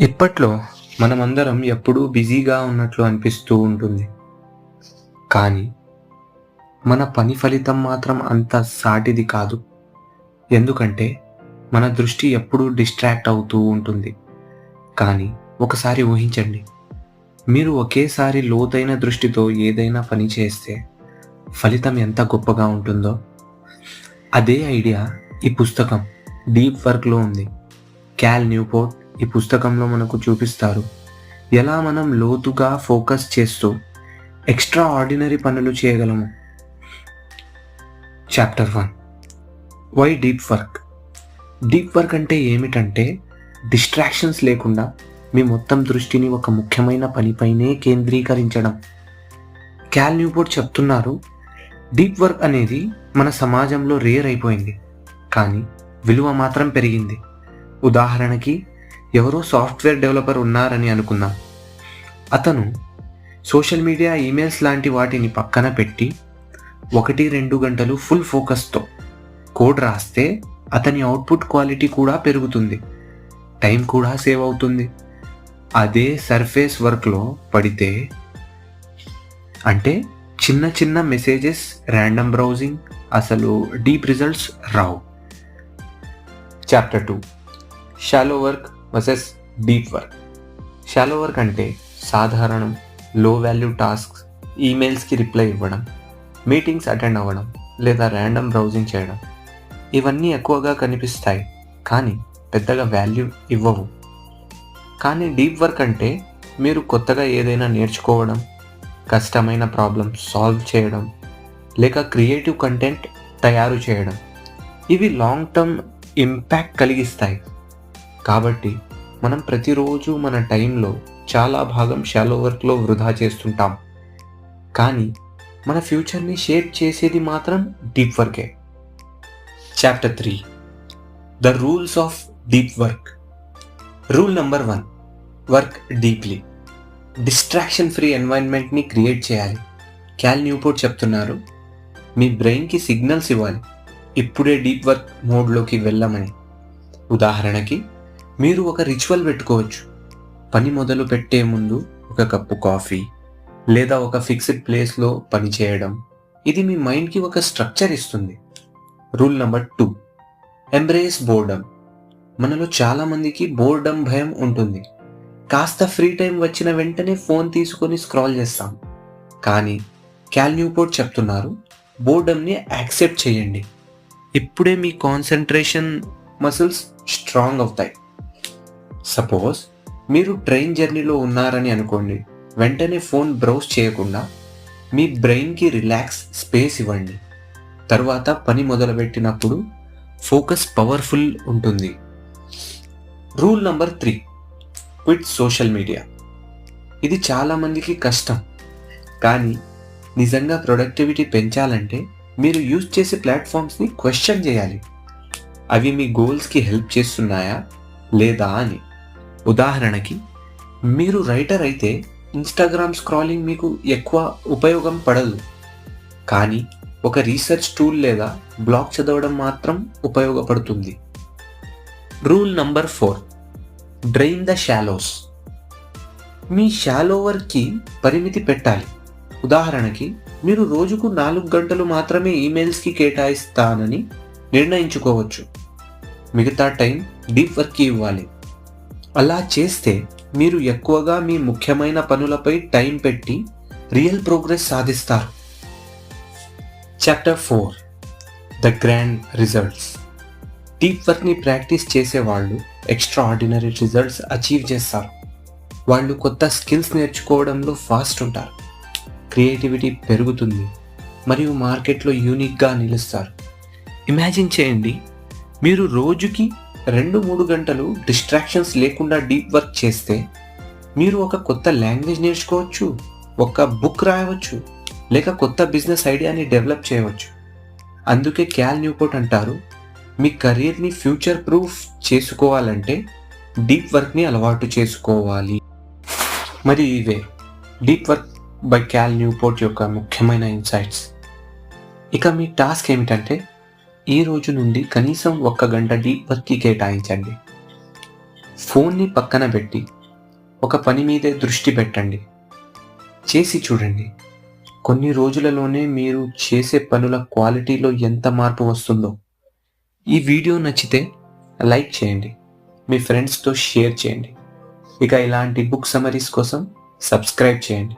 ఇప్పట్లో మనమందరం ఎప్పుడూ బిజీగా ఉన్నట్లు అనిపిస్తూ ఉంటుంది. కానీ మన పని ఫలితం మాత్రం అంత సాటిది కాదు. ఎందుకంటే మన దృష్టి ఎప్పుడూ డిస్ట్రాక్ట్ అవుతూ ఉంటుంది. కానీ ఒకసారి ఊహించండి. మీరు ఒకేసారి లోతైన దృష్టితో ఏదైనా పని చేస్తే ఫలితం ఎంత గొప్పగా ఉంటుందో. అదే ఐడియా ఈ పుస్తకం డీప్ వర్క్లో ఉంది. క్యాల్ న్యూపోర్ట్ ఈ పుస్తకంలో మనకు చూపిస్తారు. ఎలా మనం లోతుగా ఫోకస్ చేస్తూ ఎక్స్ట్రా ఆర్డినరీ పనులు చేయగలము? Chapter one. Why deep work? Deep work అంటే ఏమిటంటే డిస్ట్రాక్షన్స్ లేకుండా మీ మొత్తం దృష్టిని ఒక ముఖ్యమైన పనిపైనే కేంద్రీకరించడం. క్యాల్ న్యూపోర్ట్ చెప్తున్నారు డీప్ వర్క్ అనేది మన సమాజంలో రేర్ అయిపోయింది కానీ విలువ మాత్రం పెరిగింది. ఉదాహరణకి ఎవరో సాఫ్ట్వేర్ డెవలపర్ ఉన్నారని అనుకుందాం. అతను సోషల్ మీడియా ఈమెయిల్స్ లాంటి వాటిని పక్కన పెట్టి ఒకటి రెండు గంటలు ఫుల్ ఫోకస్తో కోడ్ రాస్తే అతని అవుట్పుట్ క్వాలిటీ కూడా పెరుగుతుంది. టైం కూడా సేవ్ అవుతుంది. అదే సర్ఫేస్ వర్క్లో పడితే అంటే చిన్న చిన్న మెసేజెస్ ర్యాండమ్ బ్రౌజింగ్ అసలు డీప్ రిజల్ట్స్ రావు. Chapter two. Shallow work versus deep work. Shallow work అంటే సాధారణం లో వాల్యూ టాస్క్స్ ఈమెయిల్స్కి రిప్లై ఇవ్వడం మీటింగ్స్ అటెండ్ అవ్వడం లేదా ర్యాండమ్ బ్రౌజింగ్ చేయడం. ఇవన్నీ ఎక్కువగా కనిపిస్తాయి కానీ పెద్దగా వాల్యూ ఇవ్వవు. కానీ డీప్ వర్క్ అంటే మీరు కొత్తగా ఏదైనా నేర్చుకోవడం కష్టమైన ప్రాబ్లమ్ సాల్వ్ చేయడం లేక క్రియేటివ్ కంటెంట్ తయారు చేయడం. ఇవి లాంగ్ టర్మ్ ఇంపాక్ట్ కలిగిస్తాయి. కాబట్టి మనం ప్రతిరోజు మన టైంలో చాలా భాగం షాలో వర్క్లో వృధా చేస్తుంటాం. కానీ మన ఫ్యూచర్ని షేప్ చేసేది మాత్రం డీప్ వర్కే chapter three the rules of deep work rule number one work deeply distraction free ఎన్వైర్న్మెంట్ని create చేయాలి. క్యాల్ న్యూపోర్ట్ చెప్తున్నారు మీ బ్రెయిన్కి సిగ్నల్స్ ఇవ్వాలి. ఇప్పుడే డీప్ వర్క్ మోడ్లోకి వెళ్ళమని. ఉదాహరణకి మీరు ఒక రిచువల్ పెట్టుకోవచ్చు. పని మొదలు పెట్టే ముందు ఒక కప్పు కాఫీ లేదా ఒక ఫిక్స్డ్ ప్లేస్లో పని చేయడం. ఇది మీ మైండ్కి ఒక స్ట్రక్చర్ ఇస్తుంది. Rule number two embrace boredom మనలో చాలామందికి బోర్డమ్ భయం ఉంటుంది. కాస్త ఫ్రీ టైం వచ్చిన వెంటనే ఫోన్ తీసుకొని స్క్రాల్ చేస్తాం. కానీ క్యాల్ న్యూపోర్ట్ చెప్తున్నారు బోర్డమ్ని యాక్సెప్ట్ చేయండి. ఇప్పుడే మీ కాన్సన్ట్రేషన్ మసిల్స్ స్ట్రాంగ్ అవుతాయి. సపోజ్ మీరు ట్రైన్ జర్నీలో ఉన్నారని అనుకోండి. వెంటనే ఫోన్ బ్రౌజ్ చేయకుండా మీ బ్రెయిన్కి రిలాక్స్ స్పేస్ ఇవ్వండి. తర్వాత పని మొదలుపెట్టినప్పుడు ఫోకస్ పవర్ఫుల్ ఉంటుంది. Rule number three quit social media ఇది చాలామందికి కష్టం. కానీ నిజంగా ప్రొడక్టివిటీ పెంచాలంటే మీరు యూజ్ చేసే ప్లాట్ఫామ్స్ని క్వశ్చన్ చేయాలి. అవి మీ గోల్స్కి హెల్ప్ చేస్తున్నాయా? లేదా అని. ఉదాహరణకి మీరు రైటర్ అయితే ఇన్స్టాగ్రామ్ స్క్రాలింగ్ మీకు ఎక్కువ ఉపయోగం పడదు. కానీ ఒక రీసెర్చ్ టూల్ లేదా బ్లాగ్ చదవడం మాత్రం ఉపయోగపడుతుంది. Rule number four drain the shallows మీ షాలోవర్కి పరిమితి పెట్టాలి. ఉదాహరణకి మీరు రోజుకు నాలుగు గంటలు మాత్రమే ఈమెయిల్స్కి కేటాయిస్తానని నిర్ణయించుకోవచ్చు. మిగతా టైం డీప్ వర్క్కి ఇవ్వాలి. అలా చేస్తే మీరు ఎక్కువగా మీ ముఖ్యమైన పనులపై టైం పెట్టి రియల్ ప్రోగ్రెస్ సాధిస్తారు. Chapter four the grand results deep వర్క్ని ప్రాక్టీస్ చేసేవాళ్ళు ఎక్స్ట్రా ఆర్డినరీ రిజల్ట్స్ అచీవ్ చేస్తారు. వాళ్ళు కొత్త స్కిల్స్ నేర్చుకోవడంలో ఫాస్ట్ ఉంటారు. క్రియేటివిటీ పెరుగుతుంది. మరియు మార్కెట్లో యూనిక్గా నిలుస్తారు. ఇమాజిన్ చేయండి మీరు రోజుకి రెండు మూడు గంటలు డిస్ట్రాక్షన్స్ లేకుండా డీప్ వర్క్ చేస్తే మీరు ఒక కొత్త లాంగ్వేజ్ నేర్చుకోవచ్చు ఒక బుక్ రాయవచ్చు లేక కొత్త బిజినెస్ ఐడియాని డెవలప్ చేయవచ్చు. అందుకే క్యాల్ న్యూపోర్ట్ అంటారు మీ కెరీర్ని ఫ్యూచర్ ప్రూఫ్ చేసుకోవాలంటే డీప్ వర్క్ని అలవాటు చేసుకోవాలి. మరి ఇవే deep work by Cal Newport యొక్క ముఖ్యమైన ఇన్సైట్స్ ఇక మీ టాస్క్ ఏమిటంటే ఈ రోజు నుండి కనీసం ఒక్క గంట డీప్ వర్క్కి కేటాయించండి. ఫోన్ని పక్కన పెట్టి ఒక పని మీదే దృష్టి పెట్టండి. చేసి చూడండి. కొన్ని రోజులలోనే మీరు చేసే పనుల క్వాలిటీలో ఎంత మార్పు వస్తుందో. ఈ వీడియో నచ్చితే లైక్ చేయండి. మీ ఫ్రెండ్స్తో షేర్ చేయండి. ఇక ఇలాంటి బుక్ సమరీస్ కోసం సబ్స్క్రైబ్ చేయండి.